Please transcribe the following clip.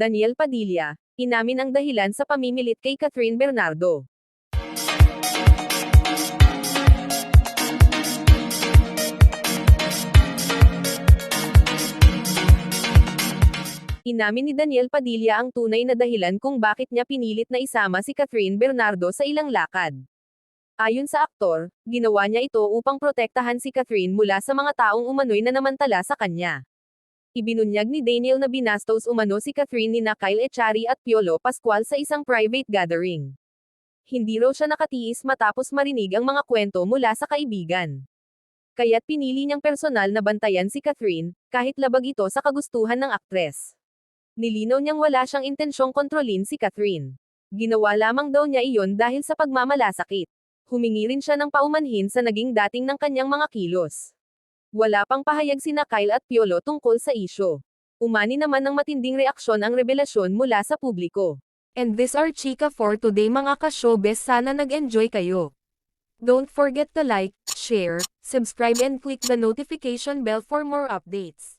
Daniel Padilla, inamin ang dahilan sa pamimilit kay Catherine Bernardo. Inamin ni Daniel Padilla ang tunay na dahilan kung bakit niya pinilit na isama si Catherine Bernardo sa ilang lakad. Ayon sa aktor, ginawa niya ito upang protektahan si Catherine mula sa mga taong umano'y nanamantala sa kanya. Ibinunyag ni Daniel na binastos umano si Catherine ni na Kyle Echari at Piolo Pascual sa isang private gathering. Hindi raw siya nakatiis matapos marinig ang mga kwento mula sa kaibigan. Kaya't pinili niyang personal na bantayan si Catherine, kahit labag ito sa kagustuhan ng aktres. Nilinaw niyang wala siyang intensyong kontrolin si Catherine. Ginawa lamang daw niya iyon dahil sa pagmamalasakit. Humingi rin siya ng paumanhin sa naging dating ng kanyang mga kilos. Wala pang pahayag sina Kyle at Piolo tungkol sa isyo. Umani naman ng matinding reaksyon ang revelasyon mula sa publiko. And this are Chika for today mga ka-showbiz sana nag-enjoy kayo. Don't forget to like, share, subscribe and click the notification bell for more updates.